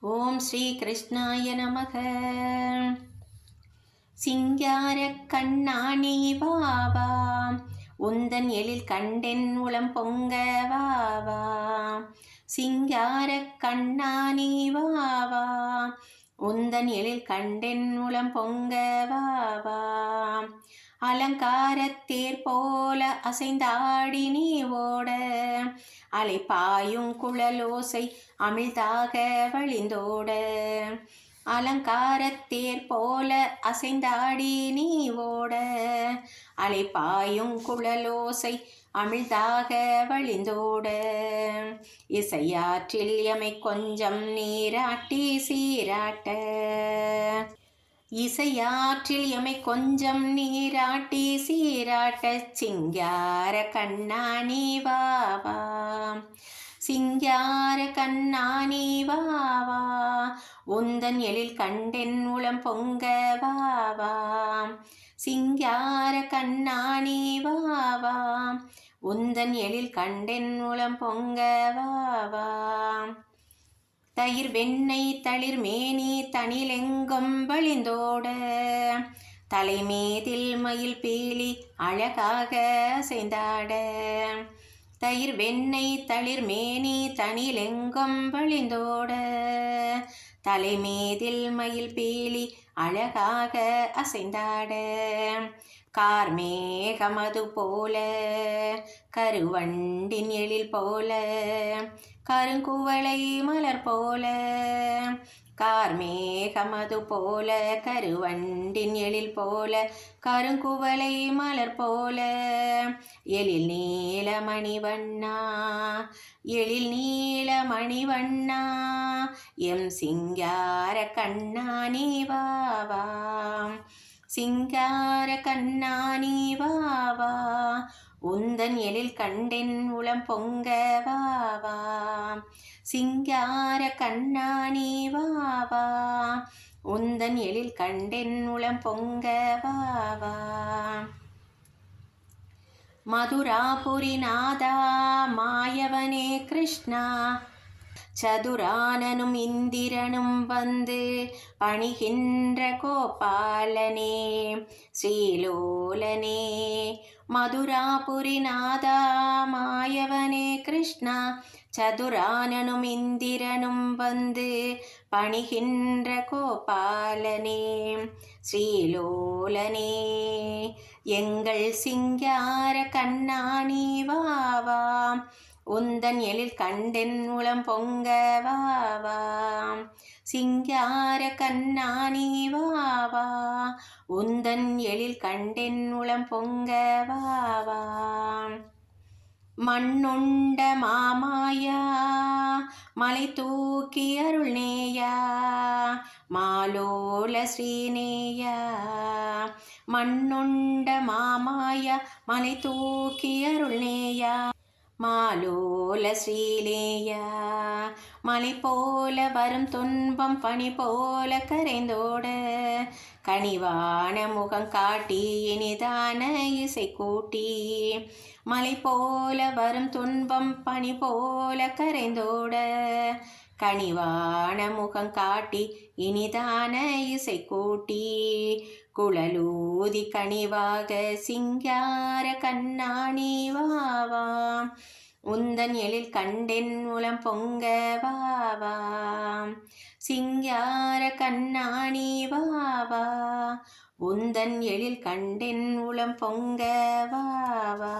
ஓம் ஸ்ரீ கிருஷ்ணாய நமக. சிங்கார கண்ணாணி வாவா உந்தன் எழில் கண்டென் உளம் பொங்க வாவா சிங்கார கண்ணாணி வாவா உந்தன் எழில் கண்டென் உளம் பொங்க வாவா அலங்காரத்தேர் போல அசைந்தாடி நீ ஓட. அலைப்பாயும் குழலோசை அமிழ்தாக வழிந்தோட. அலங்காரத்தேர் போல அசைந்தாடி நீ ஓட. அலைப்பாயும் குழலோசை அமிழ்தாக வழிந்தோட. இசையாற்றில் எமை கொஞ்சம் நீராட்டி சீராட்ட. இசையாற்றில் எமை கொஞ்சம் நீராட்டி சீராட்ட சிங்கார கண்ணானி வாவா சிங்கார கண்ணானி வாவா உந்தன் எழில் கண்டென் உளம் பொங்க வாவா சிங்கார கண்ணானி வாவா உந்தன் எழில் கண்டென் உளம் பொங்க வாவா தயிர் வெண்ணெய் தளிர் மேனி தனிலெங்கும் வழிந்தோட. தலைமேதில் மயில் பீலி அழகாக செய்தாட தயிர் வெண்ணெய் தளிர் மேனி தனிலெங்கம் வழிந்தோட தலைமேதில் மயில் பீலி அழகாக அசைந்தாட. கார்மேகமது போல கருவண்டின் எழில் போல கருங்குவளை மலர் போல. கார்மேகமது போல கருவண்டின் எழில் போல கருங்குவலை மலர் போல. எழில் நீலமணி வண்ணா எழில் நீலமணி வண்ணா எம் சிங்கார கண்ணா நீவாவா சிங்கார கண்ணா நீவாவா உந்தன் எழில் கண்டென் உளம் பொங்க வாவா சிங்கார கண்ணாணி வாவா உந்தன் எழில் கண்டென் உளம் பொங்க வாவா மதுராபுரிநாதா மாயவனே கிருஷ்ணா. சதுரானனும் இந்திரனும் வந்து பணிகின்ற கோபாலனே. ஸ்ரீலோலனே மதுராபுரிநாதா மாயவனே கிருஷ்ணா சதுரானனும் இந்திரனும் வந்து பணிகின்ற கோபாலனே ஸ்ரீலோலனே எங்கள் சிங்கார கண்ணாணி வாவா உந்தன் எழில் கண்டென் உளம் பொங்க வாவா. சிங்கார கண்ணாணி வாவா உந்தன் எழில் கண்டென் உளம் பொங்க வாவா மண்ணுண்ட மாமாயா மலை தூக்கி அருள் நேயா மாலோல ஸ்ரீநேயா. மண்ணுண்ட மாமாயா மலை தூக்கி அருள் நேயா மாலோல ஸ்ரீலேயா மலை போல வரும் துன்பம் பனி போல கரைந்தோட கனிவான முகம் காட்டி இனிதான இசை கூட்டி மலை போல வரும் துன்பம் பனி போல கரைந்தோட கனிவான முகம் காட்டி இனிதான இசை கூட்டி குழலூதி கனிவாக சிங்கார கண்ணாணி வாவா உந்தன் எழில் கண்டென் உளம் பொங்க வாவா சிங்கார கண்ணாணி வாவா உந்தன் எழில் கண்டென் உளம் பொங்க வாவா